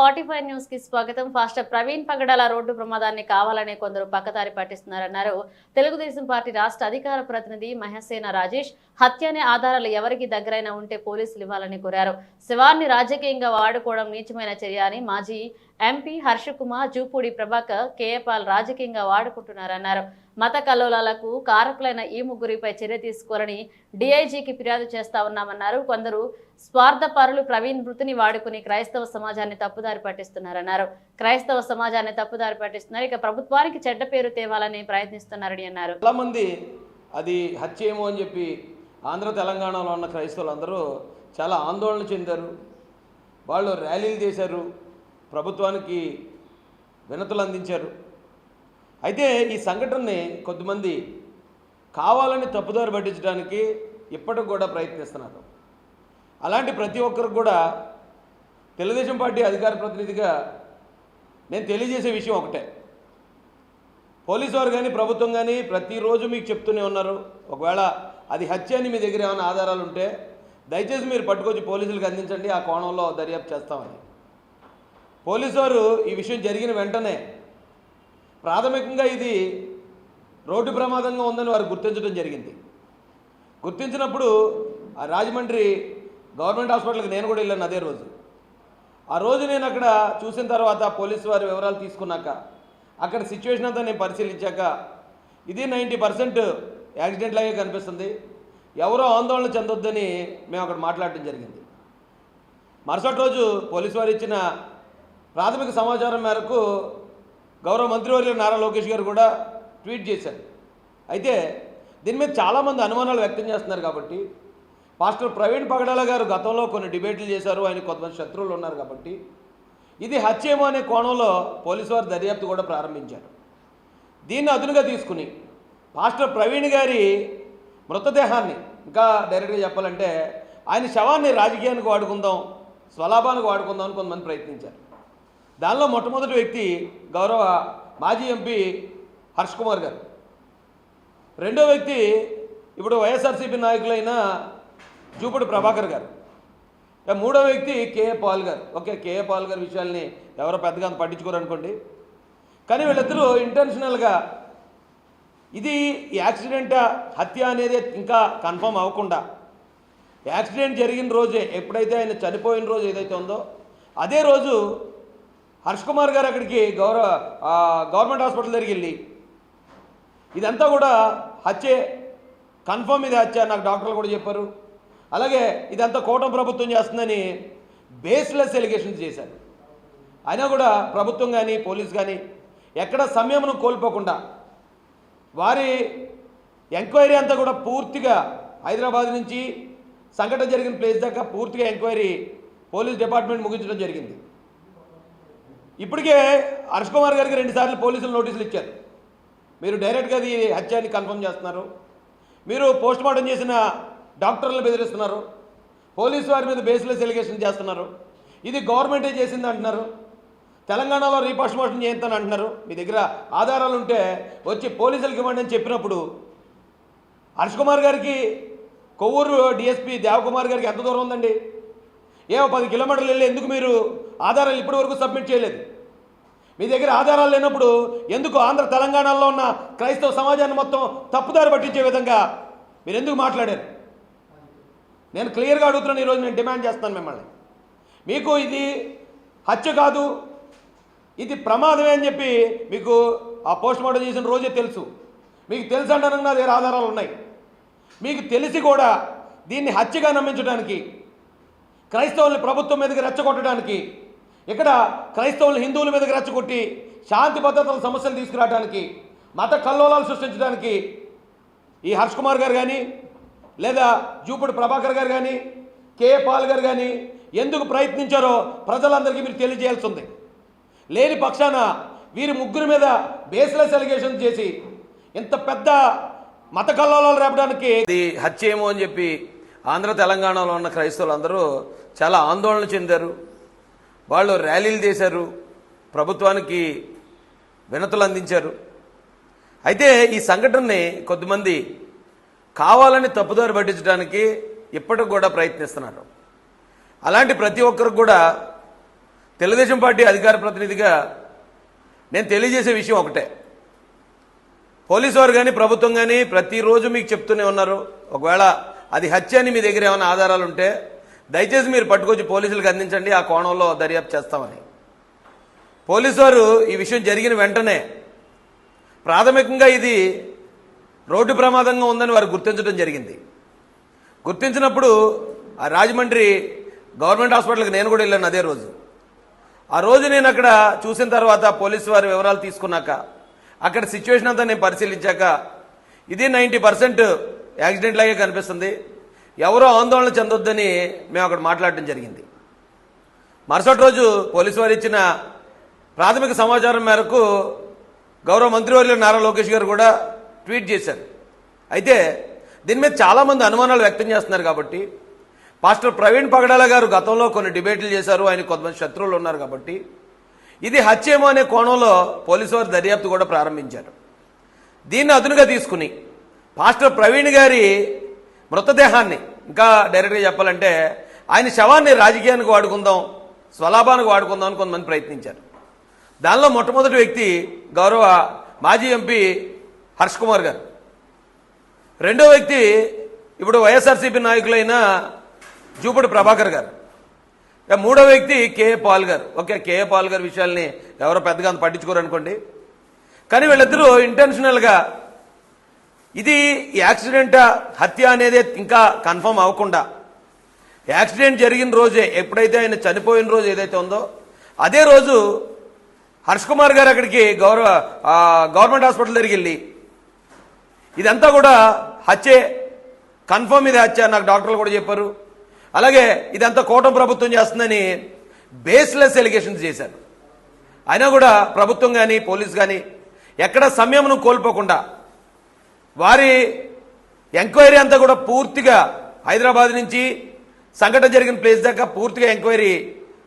Forty five న్యూస్కి స్వాగతం. Faster Praveen పగడాల road ప్రమాదాన్ని కావాలనే కొందరు పక్కదారి పట్టిస్తున్నారన్నారు. తెలుగుదేశం పార్టీ రాష్ట్ర అధికార ప్రతినిధి మహసేన రాజేష్ హత్య అనే ఆధారాలు ఎవరికి దగ్గరైనా ఉంటే పోలీసులు ఇవ్వాలని కోరారు. శివాన్ని రాజకీయంగా వాడుకోవడం నీచమైన చర్య అని మాజీ MP Harshakumar Jupudi Prabhakar K A Paul రాజకీయంగా వాడుకుంటున్నారన్నారు. మత కల్లోలాలకు కారకులైన ఈ ముగ్గురిపై చర్య తీసుకోవాలని డీఐజీకి ఫిర్యాదు చేస్తా ఉన్నామన్నారు. కొందరు స్వార్థపరులు ప్రవీణ్ మృతిని వాడుకుని క్రైస్తవ సమాజాన్ని తప్పుదారి పట్టిస్తున్నారన్నారు. క్రైస్తవ సమాజాన్ని తప్పుదారి పట్టిస్తున్నారు. ఇక ప్రభుత్వానికి చెడ్డ పేరు తేవాలని ప్రయత్నిస్తున్నారని అన్నారు. చాలామంది అది హత్యేమో అని చెప్పి ఆంధ్ర తెలంగాణలో ఉన్న క్రైస్తవులందరూ చాలా ఆందోళన చెందారు. వాళ్ళు ర్యాలీలు చేశారు. ప్రభుత్వానికి వినతులు అందించారు. అయితే ఈ సంఘటనని కొద్దిమంది కావాలని తప్పుదారి పట్టించడానికి ఇప్పటికి కూడా ప్రయత్నిస్తున్నారు. అలాంటి ప్రతి ఒక్కరికి కూడా తెలుగుదేశం పార్టీ అధికార ప్రతినిధిగా నేను తెలియజేసే విషయం ఒకటే. పోలీసు వారు కానీ ప్రభుత్వం కానీ ప్రతిరోజు మీకు చెప్తూనే ఉన్నారు. ఒకవేళ అది హత్య అని మీ దగ్గర ఏమైనా ఆధారాలు ఉంటే దయచేసి మీరు పట్టుకొచ్చి పోలీసులకు అందించండి. ఆ కోణంలో దర్యాప్తు చేస్తామని. పోలీసు వారు ఈ విషయం జరిగిన వెంటనే ప్రాథమికంగా ఇది రోడ్డు ప్రమాదంగా ఉందని వారు గుర్తించడం జరిగింది. గుర్తించినప్పుడు ఆ రాజమండ్రి గవర్నమెంట్ హాస్పిటల్కి నేను కూడా వెళ్ళాను అదే రోజు. ఆ రోజు నేను అక్కడ చూసిన తర్వాత పోలీసు వారి వివరాలు తీసుకున్నాక అక్కడ సిచ్యువేషన్ అంతా నేను పరిశీలించాక ఇది నైంటీ పర్సెంట్ యాక్సిడెంట్ లాగే కనిపిస్తుంది. ఎవరో ఆందోళన చెందొద్దని మేము అక్కడ మాట్లాడటం జరిగింది. మరుసటి రోజు పోలీసు వారు ఇచ్చిన ప్రాథమిక సమాచారం మేరకు గౌరవ మంత్రివర్యులు నారా లోకేష్ గారు కూడా ట్వీట్ చేశారు. అయితే దీని మీద చాలామంది అనుమానాలు వ్యక్తం చేస్తున్నారు కాబట్టి పాస్టర్ ప్రవీణ్ పగడాల గారు గతంలో కొన్ని డిబేట్లు చేశారు ఆయన కొంతమంది శత్రువులు ఉన్నారు కాబట్టి ఇది హత్యేమో అనే కోణంలో పోలీసు వారు దర్యాప్తు కూడా ప్రారంభించారు. దీన్ని అదునుగా తీసుకుని పాస్టర్ ప్రవీణ్ గారి మృతదేహాన్ని ఇంకా డైరెక్ట్గా చెప్పాలంటే ఆయన శవాన్ని రాజకీయానికి వాడుకుందాం స్వలాభానికి వాడుకుందాం అని కొంతమంది ప్రయత్నించారు. దానిలో మొట్టమొదటి వ్యక్తి గౌరవ మాజీ ఎంపీ హర్ష్ కుమార్ గారు. రెండో వ్యక్తి ఇప్పుడు వైఎస్ఆర్సీపీ నాయకులైన జూపడి ప్రభాకర్ గారు. మూడో వ్యక్తి కేఏ పాల్ గారు. ఓకే కేఏ పాల్ గారి విషయాల్ని ఎవరో పెద్దగా పట్టించుకోరు అనుకోండి. కానీ వీళ్ళిద్దరూ ఇంటెన్షనల్గా ఇది యాక్సిడెంట్ హత్య అనేది ఇంకా కన్ఫర్మ్ అవ్వకుండా యాక్సిడెంట్ జరిగిన రోజే ఎప్పుడైతే ఆయన చనిపోయిన రోజు ఏదైతే ఉందో అదే రోజు హర్ష్ కుమార్ గారు అక్కడికి గౌరవ గవర్నమెంట్ హాస్పిటల్ దగ్గరికి వెళ్ళి ఇదంతా కూడా హత్యే కన్ఫర్మ్ ఇది హత్య నాకు డాక్టర్లు కూడా చెప్పారు. అలాగే ఇదంతా కూటమి ప్రభుత్వం చేస్తుందని బేస్లెస్ ఎలిగేషన్స్ చేశారు. అయినా కూడా ప్రభుత్వం కానీ పోలీస్ కానీ ఎక్కడ సమయమును కోల్పోకుండా వారి ఎంక్వైరీ అంతా కూడా పూర్తిగా హైదరాబాద్ నుంచి సంఘటన జరిగిన ప్లేస్ దాకా పూర్తిగా ఎంక్వైరీ పోలీస్ డిపార్ట్మెంట్ ముగించడం జరిగింది. ఇప్పటికే హర్ష్ కుమార్ గారికి రెండుసార్లు పోలీసులు నోటీసులు ఇచ్చారు. మీరు డైరెక్ట్గా అది హత్యాన్ని కన్ఫర్మ్ చేస్తున్నారు. మీరు పోస్ట్ మార్టం చేసిన డాక్టర్లను బెదిరిస్తున్నారు. పోలీసు వారి మీద బేస్లెస్ ఎలిగేషన్ చేస్తున్నారు. ఇది గవర్నమెంటే చేసింది అంటున్నారు. తెలంగాణలో రీపోస్ట్ మార్టం చేస్తాను అంటున్నారు. మీ దగ్గర ఆధారాలు ఉంటే వచ్చి పోలీసులకు ఇవ్వండి అని చెప్పినప్పుడు హర్ష్ కుమార్ గారికి కొవ్వూరు డిఎస్పీ దేవకుమార్ గారికి ఎంత దూరం ఉందండి? ఏమో పది కిలోమీటర్లు వెళ్ళి ఎందుకు మీరు ఆధారాలు ఇప్పటి వరకు సబ్మిట్ చేయలేదు? మీ దగ్గర ఆధారాలు లేనప్పుడు ఎందుకు ఆంధ్ర తెలంగాణలో ఉన్న క్రైస్తవ సమాజాన్ని మొత్తం తప్పుదారి పట్టించే విధంగా మీరు ఎందుకు మాట్లాడారు? నేను క్లియర్గా అడుగుతున్నాను ఈరోజు నేను డిమాండ్ చేస్తాను మిమ్మల్ని. మీకు ఇది హత్య కాదు ఇది ప్రమాదమే అని చెప్పి మీకు ఆ పోస్ట్ మార్టం చేసిన రోజే తెలుసు. మీకు తెలుసు అంటాను నా దగ్గర ఆధారాలు ఉన్నాయి. మీకు తెలిసి కూడా దీన్ని హత్యగా నమ్మించడానికి క్రైస్తవుల్ని ప్రభుత్వం మీదకి రెచ్చగొట్టడానికి ఇక్కడ క్రైస్తవులు హిందువుల మీదకి రెచ్చగొట్టి శాంతి భద్రతల సమస్యలు తీసుకురావడానికి మత కల్లోలాలు సృష్టించడానికి ఈ హర్ష్ కుమార్ గారు కానీ లేదా జూపుడు ప్రభాకర్ గారు కానీ కే పాల్ గారు కానీ ఎందుకు ప్రయత్నించారో ప్రజలందరికీ మీరు తెలియజేయాల్సి ఉంది. లేని పక్షాన వీరి ముగ్గురు మీద బేస్లెస్ ఎలిగేషన్ చేసి ఇంత పెద్ద మత కల్లోలాలు రేపడానికి ఇది హత్య ఏమో అని చెప్పి ఆంధ్ర తెలంగాణలో ఉన్న క్రైస్తవులందరూ చాలా ఆందోళన చెందారు. వాళ్ళు ర్యాలీలు చేశారు ప్రభుత్వానికి వినతులు అందించారు. అయితే ఈ సంఘటనని కొద్దిమంది కావాలని తప్పుదారి పట్టించడానికి ఇప్పటికి కూడా ప్రయత్నిస్తున్నారు. అలాంటి ప్రతి ఒక్కరికి కూడా తెలుగుదేశం పార్టీ అధికార ప్రతినిధిగా నేను తెలియజేసే విషయం ఒకటే. పోలీసు వారు కానీ ప్రభుత్వం కానీ ప్రతిరోజు మీకు చెప్తూనే ఉన్నారు. ఒకవేళ అది హత్య అని మీ దగ్గర ఏమైనా ఆధారాలు ఉంటే దయచేసి మీరు పట్టుకొచ్చి పోలీసులకు అందించండి ఆ కోణంలో దర్యాప్తు చేస్తామని. పోలీసు వారు ఈ విషయం జరిగిన వెంటనే ప్రాథమికంగా ఇది రోడ్డు ప్రమాదంగా ఉందని వారు గుర్తించడం జరిగింది. గుర్తించినప్పుడు ఆ రాజమండ్రి గవర్నమెంట్ హాస్పిటల్కి నేను కూడా వెళ్ళాను అదే రోజు. ఆ రోజు నేను అక్కడ చూసిన తర్వాత పోలీసు వారి వివరాలు తీసుకున్నాక అక్కడ సిచ్యువేషన్ అంతా నేను పరిశీలించాక ఇది నైంటీ పర్సెంట్ యాక్సిడెంట్లాగే కనిపిస్తుంది. ఎవరో ఆందోళన చెందొద్దని మేము అక్కడ మాట్లాడటం జరిగింది. మరుసటి రోజు పోలీసు వారు ఇచ్చిన ప్రాథమిక సమాచారం మేరకు గౌరవ మంత్రివర్యులు నారా లోకేష్ గారు కూడా ట్వీట్ చేశారు. అయితే దీని మీద చాలామంది అనుమానాలు వ్యక్తం చేస్తున్నారు కాబట్టి పాస్టర్ ప్రవీణ్ పగడాల గారు గతంలో కొన్ని డిబేట్లు చేశారు ఆయన కొంతమంది శత్రువులు ఉన్నారు కాబట్టి ఇది హత్యేమో అనే కోణంలో పోలీసు వారు దర్యాప్తు కూడా ప్రారంభించారు. దీన్ని అదునుగా తీసుకుని పాస్టర్ ప్రవీణ్ గారి మృతదేహాన్ని ఇంకా డైరెక్ట్గా చెప్పాలంటే ఆయన శవాన్ని రాజకీయానికి వాడుకుందాం స్వలాభానికి వాడుకుందాం అని కొంతమంది ప్రయత్నించారు. దానిలో మొట్టమొదటి వ్యక్తి గౌరవ మాజీ ఎంపీ హర్ష్ కుమార్ గారు. రెండో వ్యక్తి ఇప్పుడు వైఎస్ఆర్సీపీ నాయకులైన జూపడి ప్రభాకర్ గారు. మూడో వ్యక్తి కేఏ పాల్ గారు. ఓకే కేఏ పాల్ గారి విషయాల్ని ఎవరో పెద్దగా అంత పట్టించుకోరు అనుకోండి కానీ వీళ్ళిద్దరూ ఇంటెన్షనల్గా ఇది యాక్సిడెంట్ హత్య అనేది ఇంకా కన్ఫర్మ్ అవ్వకుండా. యాక్సిడెంట్ జరిగిన రోజే ఎప్పుడైతే ఆయన చనిపోయిన రోజు ఏదైతే ఉందో అదే రోజు హర్ష్ కుమార్ గారు అక్కడికి గౌరవ గవర్నమెంట్ హాస్పిటల్ దగ్గరికి వెళ్ళి ఇదంతా కూడా హత్యే. కన్ఫర్మ్ ఇది హత్య నాకు డాక్టర్లు కూడా చెప్పారు. అలాగే ఇదంతా కూటమి ప్రభుత్వం చేస్తుందని బేస్లెస్ ఎలిగేషన్స్ చేశారు. అయినా కూడా ప్రభుత్వం కానీ పోలీస్ కానీ ఎక్కడ సంయమనం కోల్పోకుండా వారి ఎంక్వైరీ అంతా కూడా పూర్తిగా హైదరాబాద్ నుంచి సంఘటన జరిగిన ప్లేస్ దాకా పూర్తిగా ఎంక్వైరీ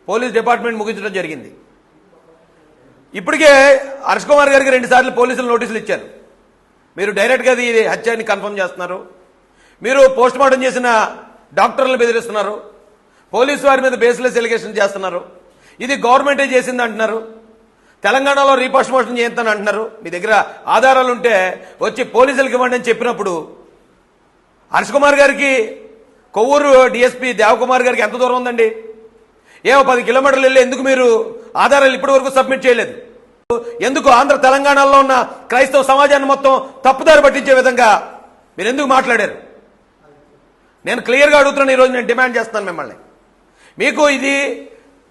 పోలీస్ డిపార్ట్మెంట్ ముగించడం జరిగింది. ఇప్పటికే హర్ష్ కుమార్ గారికి రెండుసార్లు పోలీసులు నోటీసులు ఇచ్చారు. మీరు డైరెక్ట్గా అది హత్యని కన్ఫర్మ్ చేస్తున్నారు. మీరు పోస్ట్ మార్టం చేసిన డాక్టర్లను బెదిరిస్తున్నారు. పోలీసు వారి మీద బేస్లెస్ ఎలిగేషన్ చేస్తున్నారు. ఇది గవర్నమెంటే చేసింది అంటున్నారు తెలంగాణలో రీపోస్ట్ మోషన్ చేస్తాను అంటున్నారు. మీ దగ్గర ఆధారాలు ఉంటే వచ్చి పోలీసులకు ఇవ్వండి అని చెప్పినప్పుడు హర్ష్ కుమార్ గారికి కొవ్వూరు డిఎస్పీ దేవకుమార్ గారికి ఎంత దూరం ఉందండి? ఏమో పది కిలోమీటర్లు వెళ్ళి ఎందుకు మీరు ఆధారాలు ఇప్పటి వరకు సబ్మిట్ చేయలేదు? ఎందుకు ఆంధ్ర తెలంగాణలో ఉన్న క్రైస్తవ సమాజాన్ని మొత్తం తప్పుదారి పట్టించే విధంగా మీరు ఎందుకు మాట్లాడారు? నేను క్లియర్గా అడుగుతున్నాను ఈరోజు నేను డిమాండ్ చేస్తున్నాను మిమ్మల్ని. మీకు ఇది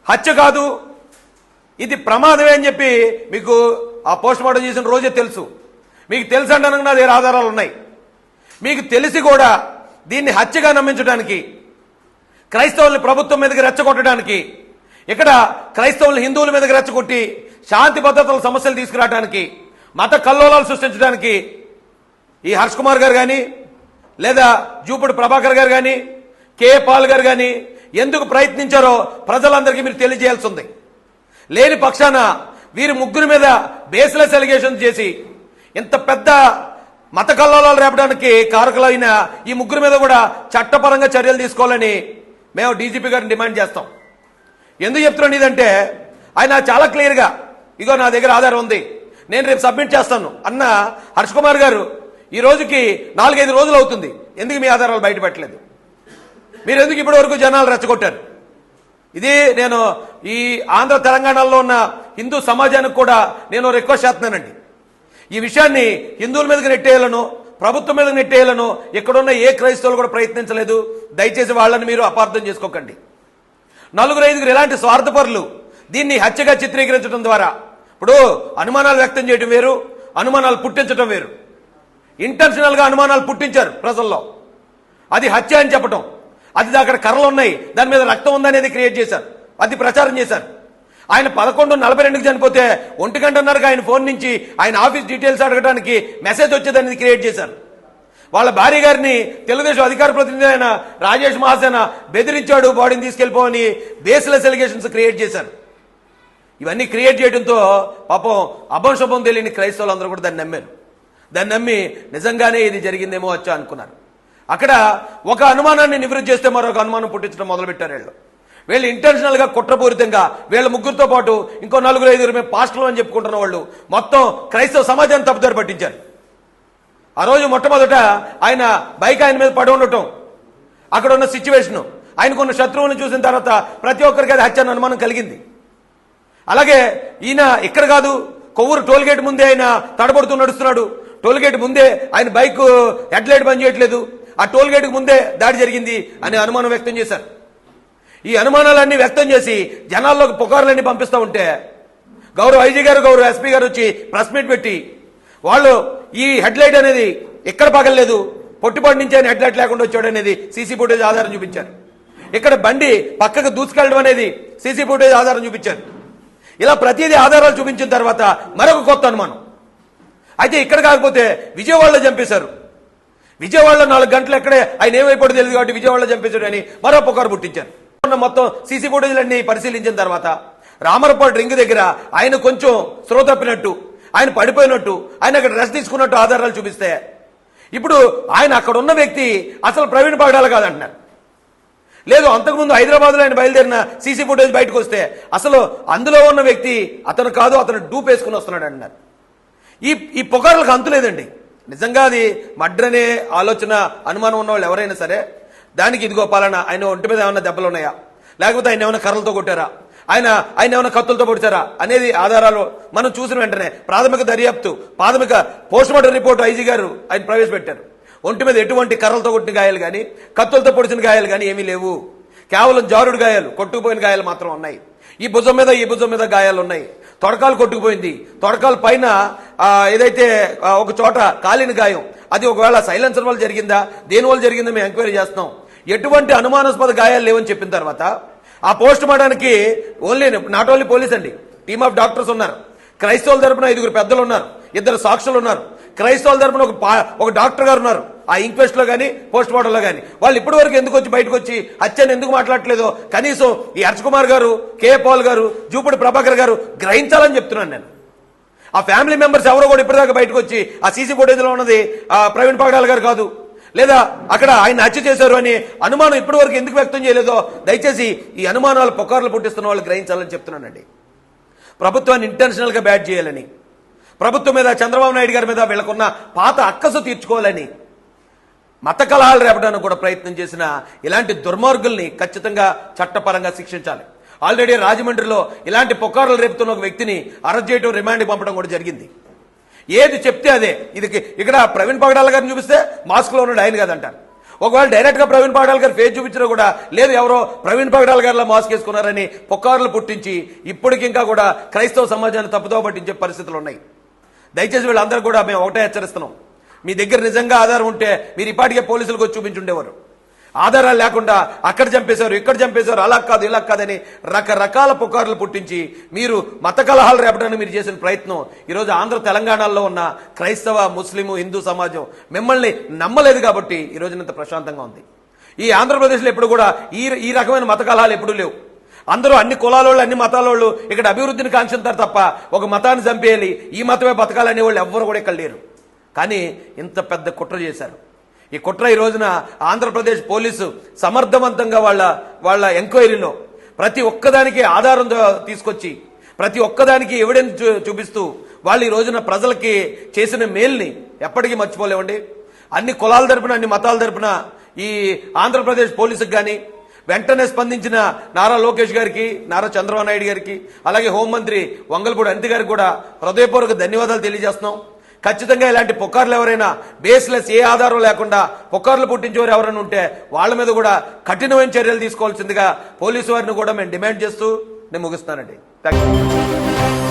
హత్య కాదు ఇది ప్రమాదమే అని చెప్పి మీకు ఆ పోస్ట్ మార్టం చేసిన రోజే తెలుసు. మీకు తెలుసు అంటే నా దగ్గర ఆధారాలు ఉన్నాయి. మీకు తెలిసి కూడా దీన్ని హత్యగా నమ్మించడానికి క్రైస్తవుల్ని ప్రభుత్వం మీదకి రెచ్చగొట్టడానికి ఇక్కడ క్రైస్తవులు హిందువుల మీదకి రెచ్చగొట్టి శాంతి భద్రతల సమస్యలు తీసుకురావడానికి మత కల్లోలాలు సృష్టించడానికి ఈ హర్ష్ కుమార్ గారు కానీ లేదా జూపుడు ప్రభాకర్ గారు కానీ కే పాల్ గారు కానీ ఎందుకు ప్రయత్నించారో ప్రజలందరికీ మీరు తెలియజేయాల్సి ఉంది. లేని పక్షాన వీరి ముగ్గురు మీద బేస్లెస్ ఎలిగేషన్ చేసి ఇంత పెద్ద మత కల్లోలాలు రేపడానికి కారకులైన ఈ ముగ్గురు మీద కూడా చట్టపరంగా చర్యలు తీసుకోవాలని మేము డీజీపీ గారిని డిమాండ్ చేస్తాం. ఎందుకు చెప్తున్నాను ఇదంటే ఆయన చాలా క్లియర్గా ఇగో నా దగ్గర ఆధారం ఉంది నేను రేపు సబ్మిట్ చేస్తాను అన్న హర్ష్ కుమార్ గారు ఈ రోజుకి నాలుగైదు రోజులు అవుతుంది ఎందుకు మీ ఆధారాలు బయట పెట్టలేదు మీరు ఎందుకు ఇప్పటి వరకు జనాలు రెచ్చగొట్టారు? ఇది నేను ఈ ఆంధ్ర తెలంగాణలో ఉన్న హిందూ సమాజానికి కూడా నేను రిక్వెస్ట్ చేస్తున్నానండి. ఈ విషయాన్ని హిందువుల మీదకి నెట్టేయాలను ప్రభుత్వం మీద నెట్టేయాలను ఇక్కడున్న ఏ క్రైస్తవులు కూడా ప్రయత్నించలేదు. దయచేసి వాళ్ళని మీరు అపార్థం చేసుకోకండి. నలుగురు ఐదుగురు ఎలాంటి స్వార్థపరులు దీన్ని హత్యగా చిత్రీకరించడం ద్వారా ఇప్పుడు అనుమానాలు వ్యక్తం చేయడం వేరు అనుమానాలు పుట్టించడం వేరు. ఇంటెన్షనల్ అనుమానాలు పుట్టించారు ప్రజల్లో. అది హత్య అని చెప్పటం. అది అక్కడ కర్రలు ఉన్నాయి. దాని మీద రక్తం ఉందనేది క్రియేట్ చేశారు. అది ప్రచారం చేశారు. ఆయన పదకొండు నలభై రెండుకి చనిపోతే ఒంటి గంటన్నరకు ఆయన ఫోన్ నుంచి. ఆయన ఆఫీస్ డీటెయిల్స్ అడగడానికి మెసేజ్ వచ్చేదనేది క్రియేట్ చేశారు. వాళ్ళ భార్య గారిని తెలుగుదేశం అధికార ప్రతినిధి అయిన రాజేష్ మహాసేన బెదిరించాడు బాడీని తీసుకెళ్ళిపోని బేస్లెస్ ఎలిగేషన్స్ క్రియేట్ చేశారు. ఇవన్నీ క్రియేట్ చేయడంతో పాపం అభం శుభం తెలియని క్రైస్తవులు అందరూ కూడా దాన్ని నమ్మారు. దాన్ని నమ్మి నిజంగానే ఇది జరిగిందేమో వచ్చా అనుకున్నారు. అక్కడ ఒక అనుమానాన్ని నివృత్తి చేస్తే మరొక అనుమానం పుట్టించడం మొదలుపెట్టారు వీళ్ళు. వీళ్ళు ఇంటెన్షనల్గా కుట్రపూరితంగా వీళ్ళ ముగ్గురితో పాటు ఇంకో నలుగురు ఐదుగురు మేము పాస్టర్లు అని చెప్పుకుంటున్న వాళ్ళు మొత్తం క్రైస్తవ సమాజాన్ని తప్పుదారి పట్టించారు. ఆ రోజు మొట్టమొదట ఆయన బైక్ ఆయన మీద పడి ఉండటం అక్కడ ఉన్న సిచ్యువేషన్ ఆయనకున్న శత్రువులను చూసిన తర్వాత ప్రతి ఒక్కరికి అది హత్య అనుమానం కలిగింది. అలాగే ఈయన ఇక్కడ కాదు కొవ్వూరు టోల్గేట్ ముందే ఆయన తడబడుతూ నడుస్తున్నాడు. టోల్గేట్ ముందే ఆయన బైక్ హెడ్లైట్ పని బంద్ చేయట్లేదు. ఆ టోల్ ముందే దాడి జరిగింది అనే అనుమానం వ్యక్తం చేశారు. ఈ అనుమానాలన్నీ వ్యక్తం చేసి జనాల్లోకి పుకార్లన్నీ పంపిస్తూ ఉంటే గౌరవ ఐజీ గారు గౌరవ ఎస్పీ గారు వచ్చి ప్రెస్ మీట్ పెట్టి వాళ్ళు ఈ హెడ్లైట్ అనేది ఎక్కడ పగలలేదు పొట్టిపాటి నుంచి ఆయన హెడ్లైట్ లేకుండా వచ్చాడు అనేది సీసీ ఫుటేజ్ ఆధారం చూపించారు. ఇక్కడ బండి పక్కకు దూసుకెళ్ళడం అనేది సీసీ ఫుటేజ్ ఆధారం చూపించారు. ఇలా ప్రతిదీ ఆధారాలు చూపించిన తర్వాత మరొక కొత్త అనుమానం. అయితే ఇక్కడ కాకపోతే విజయవాడలో చంపేశారు. విజయవాడలో నాలుగు గంటలు ఎక్కడే? ఆయన ఏమైపోయాడో తెలియదు కాబట్టి విజయవాడలో చంపేశాడు అని మరో పుకారు పుట్టించారు. మొత్తం సీసీ ఫుటేజ్లన్నీ పరిశీలించిన తర్వాత రామరపాడు రింగ్ దగ్గర ఆయన కొంచెం స్రో తప్పినట్టు ఆయన పడిపోయినట్టు ఆయన అక్కడ రెస్ట్ తీసుకున్నట్టు ఆధారాలు చూపిస్తే ఇప్పుడు ఆయన అక్కడ ఉన్న వ్యక్తి అసలు ప్రవీణ్ పగడాల కాదంటున్నారు. లేదు అంతకుముందు హైదరాబాద్లో ఆయన బయలుదేరిన సీసీ ఫుటేజ్ బయటకు వస్తే అసలు అందులో ఉన్న వ్యక్తి అతను కాదు అతను డూప్ వేసుకుని వస్తున్నాడు అన్నారు ఈ ఈ పొగారులకు అంతులేదండి. నిజంగా అది మడ్రనే ఆలోచన అనుమానం ఉన్న వాళ్ళు ఎవరైనా సరే దానికి ఇదిగో పాలన ఆయన ఒంటి మీద ఏమైనా దెబ్బలు ఉన్నాయా? లేకపోతే ఆయన ఏమైనా కర్రలతో కొట్టారా? ఆయన ఆయన ఏమైనా కత్తులతో పొడిచారా? అనేది ఆధారాలు మనం చూసిన వెంటనే ప్రాథమిక దర్యాప్తు ప్రాథమిక పోస్ట్ రిపోర్టు రిపోర్ట్ ఐజీ గారు ఆయన ప్రవేశపెట్టారు. ఒంటి మీద ఎటువంటి కర్రలతో కొట్టిన గాయాలు కానీ కత్తులతో పొడిచిన గాయాలు కానీ ఏమీ లేవు. కేవలం జారుడు గాయాలు కొట్టుకుపోయిన గాయాలు మాత్రం ఉన్నాయి. ఈ భుజం మీద ఈ భుజం మీద గాయాలు ఉన్నాయి. తొడకాలు కొట్టుకుపోయింది. తొడకాల పైన ఏదైతే ఒక చోట కాలిన గాయం అది ఒకవేళ సైలెన్సర్ వల్ల జరిగిందా? దేని వల్ల జరిగిందో మేము ఎంక్వైరీ చేస్తున్నాం. ఎటువంటి అనుమానాస్పద గాయాలు లేవని చెప్పిన తర్వాత ఆ పోస్ట్ మార్టానికి ఓన్లీ నాట్ ఓన్లీ పోలీస్ అండి టీమ్ ఆఫ్ డాక్టర్స్ ఉన్నారు. క్రైస్తవుల తరపున ఐదుగురు పెద్దలు ఉన్నారు ఇద్దరు సాక్షులు ఉన్నారు. క్రైస్తవుల తరపున ఒక పా- ఒక డాక్టర్ గారు ఉన్నారు ఆ ఇంక్వెస్ట్లో కానీ పోస్ట్ మార్టం లో కానీ వాళ్ళు ఇప్పటి వరకు ఎందుకు వచ్చి బయటకు వచ్చి హత్యను ఎందుకు మాట్లాడట్లేదు కనీసం ఈ హర్షకుమార్ గారు కే పాల్ గారు జూపుడి ప్రభాకర్ గారు గ్రహించాలని చెప్తున్నాను నేను. ఆ ఫ్యామిలీ మెంబర్స్ ఎవరో కూడా ఇప్పటిదాకా బయటకు వచ్చి ఆ సీసీ ఫుటేజ్లో ఉన్నది ఆ ప్రవీణ్ పగడాల్ గారు కాదు. లేదా అక్కడ ఆయన హత్య చేశారు అని అనుమానం ఇప్పటి వరకు ఎందుకు వ్యక్తం చేయలేదో దయచేసి ఈ అనుమానాలు పుకార్లు పుట్టిస్తున్న వాళ్ళు గ్రహించాలని చెప్తున్నానండి. ప్రభుత్వాన్ని ఇంటెన్షనల్గా బ్యాట్ చేయాలని ప్రభుత్వం మీద చంద్రబాబు నాయుడు గారి మీద వీళ్ళకున్న పాత అక్కసు తీర్చుకోవాలని మత కలహాలు రేపడానికి కూడా ప్రయత్నం చేసిన ఇలాంటి దుర్మార్గుల్ని ఖచ్చితంగా చట్టపరంగా శిక్షించాలి. ఆల్రెడీ రాజమండ్రిలో ఇలాంటి పుకారులు రేపుతున్న ఒక వ్యక్తిని అరెస్ట్ చేయడం రిమాండ్ పంపడం కూడా జరిగింది. ఏది చెప్తే అదే. ఇది ఇక్కడ ప్రవీణ్ పగడాల గారిని చూపిస్తే మాస్క్లో ఉన్నాడు ఆయన కదంటారు. ఒకవేళ డైరెక్ట్గా ప్రవీణ్ పగడాల గారు ఫేస్ చూపించినా కూడా లేదు ఎవరో ప్రవీణ్ పగడాల గారిలో మాస్క్ వేసుకున్నారని పుకారులు పుట్టించి ఇప్పటికింకా కూడా క్రైస్తవ సమాజాన్ని తప్పుదో పట్టించే పరిస్థితులు ఉన్నాయి. దయచేసి వీళ్ళందరూ కూడా మేము ఒకటే హెచ్చరిస్తున్నాం. మీ దగ్గర నిజంగా ఆధారం ఉంటే మీరు ఇప్పటికే పోలీసులకు వచ్చి చూపించుండేవారు. ఆధారాలు లేకుండా అక్కడ చంపేశారు ఇక్కడ చంపేశారు అలా కాదు ఇలా కాదని రకరకాల పుకార్లు పుట్టించి మీరు మత కలహాలు రేపడానికి మీరు చేసిన ప్రయత్నం. ఈరోజు ఆంధ్ర తెలంగాణలో ఉన్న క్రైస్తవ ముస్లిం హిందూ సమాజం మిమ్మల్ని నమ్మలేదు కాబట్టి ఈ ఇంత ప్రశాంతంగా ఉంది. ఈ ఆంధ్రప్రదేశ్లో ఎప్పుడు కూడా ఈ ఈ రకమైన మత కలహాలు ఎప్పుడూ లేవు. అందరూ అన్ని కులాలోళ్ళు అన్ని మతాలోళ్ళు ఇక్కడ అభివృద్ధిని కాంక్షిస్తారు తప్ప ఒక మతాన్ని చంపేయాలి ఈ మతమే బతకాలనే వాళ్ళు ఎవ్వరు కూడా ఇక్కడ లేరు. కానీ ఇంత పెద్ద కుట్ర చేశారు. ఈ కుట్ర ఈ రోజున ఆంధ్రప్రదేశ్ పోలీసు సమర్థవంతంగా వాళ్ళ వాళ్ళ ఎంక్వైరీలో ప్రతి ఒక్కదానికి ఆధారం తీసుకొచ్చి ప్రతి ఒక్కదానికి ఎవిడెన్స్ చూ- చూపిస్తూ వాళ్ళు ఈ రోజున ప్రజలకి చేసిన మేల్ని ఎప్పటికీ మర్చిపోలేవండి. అన్ని కులాల తరపున అన్ని మతాల తరపున ఈ ఆంధ్రప్రదేశ్ పోలీసుకు కానీ వెంటనే స్పందించిన నారా లోకేష్ గారికి నారా చంద్రబాబు నాయుడు గారికి అలాగే హోంమంత్రి వంగల్పూడి అనిత గారికి కూడా హృదయపూర్వక ధన్యవాదాలు తెలియజేస్తున్నాం. ఖచ్చితంగా ఇలాంటి పుకార్లు ఎవరైనా బేస్లెస్ ఏ ఆధారం లేకుండా పుకార్లు పుట్టించేవారు ఎవరైనా ఉంటే వాళ్ళ మీద కూడా కఠినమైన చర్యలు తీసుకోవాల్సిందిగా పోలీసు వారిని కూడా మేము డిమాండ్ చేస్తూ నేను ముగిస్తానండి థ్యాంక్ యూ